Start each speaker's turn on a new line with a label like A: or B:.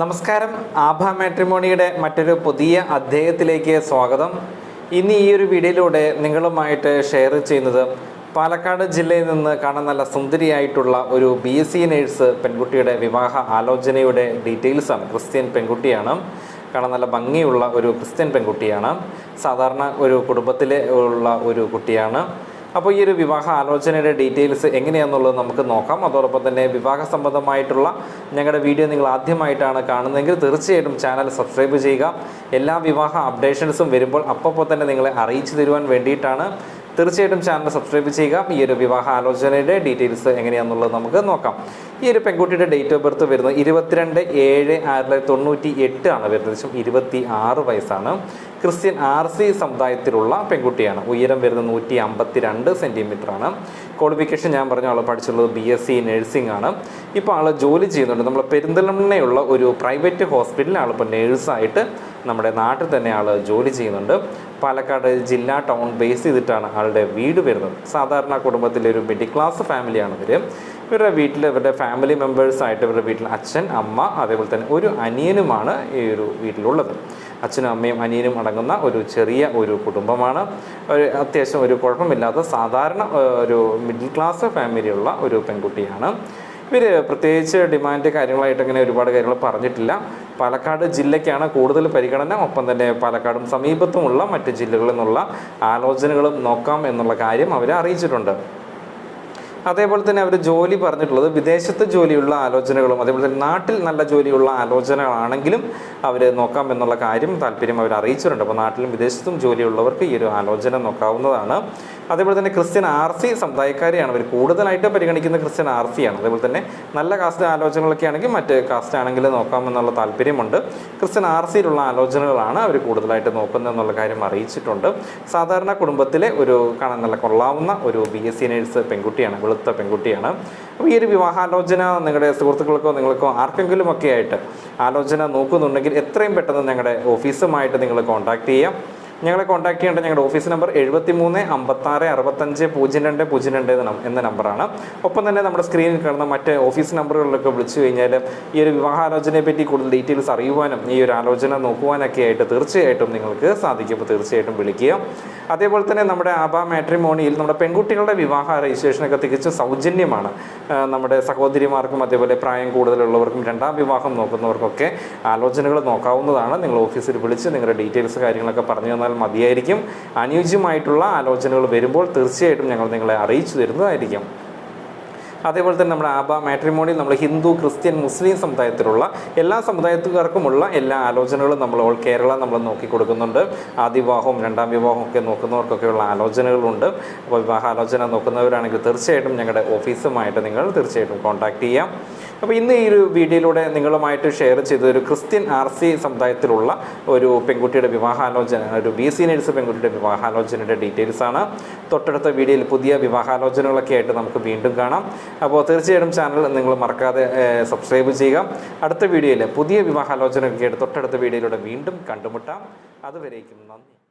A: നമസ്കാരം. ആഭ മാട്രിമോണിയുടെ മറ്റൊരു പുതിയ അധ്യായത്തിലേക്ക് സ്വാഗതം. ഇന്ന് ഈ ഒരു വീഡിയോയിലൂടെ നിങ്ങളുമായിട്ട് ഷെയർ ചെയ്യുന്നത് പാലക്കാട് ജില്ലയിൽ നിന്ന് കാണാൻ നല്ല സുന്ദരിയായിട്ടുള്ള ഒരു ബി എസ് സി നേഴ്സ് പെൺകുട്ടിയുടെ വിവാഹ ആലോചനയുടെ ഡീറ്റെയിൽസാണ് ക്രിസ്ത്യൻ പെൺകുട്ടിയാണ്. കാണാൻ നല്ല ഭംഗിയുള്ള ഒരു ക്രിസ്ത്യൻ പെൺകുട്ടിയാണ്. സാധാരണ ഒരു കുടുംബത്തിലെ ഉള്ള ഒരു കുട്ടിയാണ്. അപ്പോൾ ഈ ഒരു വിവാഹ ആലോചനയുടെ ഡീറ്റെയിൽസ് എങ്ങനെയാണെന്നുള്ളത് നമുക്ക് നോക്കാം. അതോടൊപ്പം തന്നെ വിവാഹ സംബന്ധമായിട്ടുള്ള ഞങ്ങളുടെ വീഡിയോ നിങ്ങൾ ആദ്യമായിട്ടാണ് കാണുന്നതെങ്കിൽ തീർച്ചയായിട്ടും ചാനൽ സബ്സ്ക്രൈബ് ചെയ്യുക. എല്ലാ വിവാഹ അപ്ഡേഷൻസും വരുമ്പോൾ അപ്പോൾ തന്നെ നിങ്ങളെ അറിയിച്ചു തരുവാൻ വേണ്ടിയിട്ടാണ് തീർച്ചയായിട്ടും ചാനൽ സബ്സ്ക്രൈബ് ചെയ്യുക. ഈ ഒരു വിവാഹ ആലോചനയുടെ ഡീറ്റെയിൽസ് എങ്ങനെയാണെന്നുള്ളത് നമുക്ക് നോക്കാം. ഈ ഒരു പെൺകുട്ടിയുടെ ഡേറ്റ് ഓഫ് ബർത്ത് വരുന്നത് ഇരുപത്തിരണ്ട് ഏഴ് ആയിരത്തി തൊണ്ണൂറ്റി എട്ട് ആണ് വരുന്നത്. ഏകദേശം ഇരുപത്തി ആറ് വയസ്സാണ്. ക്രിസ്ത്യൻ ആർ സി സമുദായത്തിലുള്ള പെൺകുട്ടിയാണ്. ഉയരം വരുന്നത് നൂറ്റി അമ്പത്തി രണ്ട് സെന്റിമീറ്റർ ആണ്. ക്വാളിഫിക്കേഷൻ ഞാൻ പറഞ്ഞ ആൾ പഠിച്ചുള്ളത് ബി എസ് സി നഴ്സിംഗ് ആണ്. ഇപ്പോൾ ആൾ ജോലി ചെയ്യുന്നുണ്ട്. നമ്മൾ പെരിന്തൽമണ്ണയുള്ള ഒരു പ്രൈവറ്റ് ഹോസ്പിറ്റലിൽ ആളിപ്പോൾ നേഴ്സായിട്ട് നമ്മുടെ നാട്ടിൽ തന്നെ ആൾ ജോലി ചെയ്യുന്നുണ്ട്. പാലക്കാട് ജില്ലാ ടൗൺ ബേസ് ചെയ്തിട്ടാണ് ആളുടെ വീട് വരുന്നത്. സാധാരണ കുടുംബത്തിലെ ഒരു മിഡിൽ ക്ലാസ് ഫാമിലിയാണ് ഇവർ ഇവരുടെ വീട്ടിൽ ഇവരുടെ ഫാമിലി മെമ്പേഴ്സായിട്ട് ഇവരുടെ വീട്ടിൽ അച്ഛൻ അമ്മ അതേപോലെ തന്നെ ഒരു അനിയനുമാണ് ഈ ഒരു വീട്ടിലുള്ളത്. അച്ഛനും അമ്മയും അനിയനും അടങ്ങുന്ന ഒരു ചെറിയ ഒരു കുടുംബമാണ്. ഒരു അത്യാവശ്യം ഒരു കുഴപ്പമില്ലാത്ത സാധാരണ ഒരു മിഡിൽ ക്ലാസ് ഫാമിലിയുള്ള ഒരു പെൺകുട്ടിയാണ്. ഇവർ പ്രത്യേകിച്ച് ഡിമാൻഡ് കാര്യങ്ങളായിട്ട് അങ്ങനെ ഒരുപാട് കാര്യങ്ങൾ പറഞ്ഞിട്ടില്ല. പാലക്കാട് ജില്ലയ്ക്കാണ് കൂടുതൽ പരിഗണന. ഒപ്പം തന്നെ പാലക്കാടും സമീപത്തുമുള്ള മറ്റ് ജില്ലകളിൽ നിന്നുള്ള ആലോചനകളും നോക്കാം എന്നുള്ള കാര്യം അവരെ അറിയിച്ചിട്ടുണ്ട്. അതേപോലെ തന്നെ അവർ ജോലി പറഞ്ഞിട്ടുള്ളത് വിദേശത്ത് ജോലിയുള്ള ആലോചനകളും അതേപോലെ തന്നെ നാട്ടിൽ നല്ല ജോലിയുള്ള ആലോചനകളാണെങ്കിലും അവർ നോക്കാം എന്നുള്ള കാര്യം താല്പര്യം അവർ അറിയിച്ചിട്ടുണ്ട്. അപ്പോൾ നാട്ടിലും വിദേശത്തും ജോലിയുള്ളവർക്ക് ഈ ഒരു ആലോചന നോക്കാവുന്നതാണ്. അതേപോലെ തന്നെ ക്രിസ്ത്യൻ ആർ സി സമുദായക്കാരെയാണ് അവർ കൂടുതലായിട്ട് പരിഗണിക്കുന്ന ക്രിസ്ത്യൻ ആർ സി ആണ് അതേപോലെ തന്നെ നല്ല കാസ്റ്റ് ആലോചനകളൊക്കെ ആണെങ്കിൽ മറ്റ് കാസ്റ്റ് ആണെങ്കിൽ നോക്കാമെന്നുള്ള താല്പര്യമുണ്ട്. ക്രിസ്ത്യൻ ആർ സിയിലുള്ള ആലോചനകളാണ് അവർ കൂടുതലായിട്ട് നോക്കുന്നത് എന്നുള്ള കാര്യം അറിയിച്ചിട്ടുണ്ട്. സാധാരണ കുടുംബത്തിലെ ഒരു കാണാൻ നല്ല കൊള്ളാവുന്ന ഒരു ബി എസ് സി നേഴ്സ് പെൺകുട്ടിയാണ്. വെളുത്ത പെൺകുട്ടിയാണ്. അപ്പോൾ ഈ ഒരു വിവാഹാലോചന നിങ്ങളുടെ സുഹൃത്തുക്കൾക്കോ നിങ്ങൾക്കോ ആർക്കെങ്കിലും ആയിട്ട് ആലോചന നോക്കുന്നുണ്ടെങ്കിൽ എത്രയും പെട്ടെന്ന് ഞങ്ങളുടെ ഓഫീസുമായിട്ട് നിങ്ങൾ കോൺടാക്ട് ചെയ്യാം. ഞങ്ങളെ കോൺടാക്ട് ചെയ്യേണ്ട ഞങ്ങളുടെ ഓഫീസ് നമ്പർ എഴുപത്തി മൂന്ന് അമ്പത്താറ് അറുപത്തഞ്ച് പൂജ്യം രണ്ട് പൂജ്യം രണ്ട് എന്ന നമ്പറാണ് ഒപ്പം തന്നെ നമ്മുടെ സ്ക്രീനിൽ കാണുന്ന മറ്റ് ഓഫീസ് നമ്പറുകളിലൊക്കെ വിളിച്ചു കഴിഞ്ഞാൽ ഈ ഒരു വിവാഹാലോചനയെ പറ്റി കൂടുതൽ ഡീറ്റെയിൽസ് അറിയുവാനും ഈ ഒരു ആലോചന നോക്കുവാനൊക്കെ ആയിട്ട് തീർച്ചയായിട്ടും നിങ്ങൾക്ക് സാധിക്കും. തീർച്ചയായിട്ടും വിളിക്കുക. അതേപോലെ തന്നെ നമ്മുടെ ആബ മാട്രിമോണിയിൽ നമ്മുടെ പെൺകുട്ടികളുടെ വിവാഹ രജിസ്ട്രേഷനൊക്കെ തികച്ചും സൗജന്യമാണ്. നമ്മുടെ സഹോദരിമാർക്കും അതേപോലെ പ്രായം കൂടുതലുള്ളവർക്കും രണ്ടാം വിവാഹം നോക്കുന്നവർക്കൊക്കെ ആലോചനകൾ നോക്കാവുന്നതാണ്. നിങ്ങൾ ഓഫീസിൽ വിളിച്ച് നിങ്ങളുടെ ഡീറ്റെയിൽസ് കാര്യങ്ങളൊക്കെ പറഞ്ഞു തന്നാൽ മതിയായിരിക്കും. അനുയോജ്യമായിട്ടുള്ള ആലോചനകൾ വരുമ്പോൾ തീർച്ചയായിട്ടും ഞങ്ങൾ നിങ്ങളെ അറിയിച്ചു തരുന്നതായിരിക്കും. അതേപോലെ തന്നെ നമ്മുടെ ആബ മാട്രിമോണിയിൽ നമ്മൾ ഹിന്ദു ക്രിസ്ത്യൻ മുസ്ലിം സമുദായത്തിലുള്ള എല്ലാ സമുദായത്തുകാർക്കുമുള്ള എല്ലാ ആലോചനകളും നമ്മൾ ഓൾ കേരള നമ്മൾ നോക്കി കൊടുക്കുന്നുണ്ട്. ആദ്യ വിവാഹവും രണ്ടാം വിവാഹവും ഒക്കെ നോക്കുന്നവർക്കൊക്കെയുള്ള ആലോചനകളുണ്ട്. അപ്പോൾ വിവാഹാലോചന നോക്കുന്നവരാണെങ്കിൽ തീർച്ചയായിട്ടും ഞങ്ങളുടെ ഓഫീസുമായിട്ട് നിങ്ങൾ തീർച്ചയായിട്ടും കോൺടാക്റ്റ് ചെയ്യാം. അപ്പോൾ ഇന്ന് ഈ ഒരു വീഡിയോയിലൂടെ നിങ്ങളുമായിട്ട് ഷെയർ ചെയ്ത ഒരു ക്രിസ്ത്യൻ ആർ സി സമുദായത്തിലുള്ള ഒരു പെൺകുട്ടിയുടെ വിവാഹാലോചന ഒരു ബി സി നേഴ്സ് പെൺകുട്ടിയുടെ വിവാഹാലോചനയുടെ ഡീറ്റെയിൽസാണ് തൊട്ടടുത്ത വീഡിയോയിൽ പുതിയ വിവാഹാലോചനകളൊക്കെ ആയിട്ട് നമുക്ക് വീണ്ടും കാണാം. അപ്പോൾ തീർച്ചയായിട്ടും ചാനൽ നിങ്ങൾ മറക്കാതെ സബ്സ്ക്രൈബ് ചെയ്യുക. അടുത്ത വീഡിയോയിൽ പുതിയ വിവാഹാലോചനയൊക്കെ തൊട്ടടുത്ത വീഡിയോയിലൂടെ വീണ്ടും കണ്ടുമുട്ടാം. അതുവരേക്കും നന്ദി.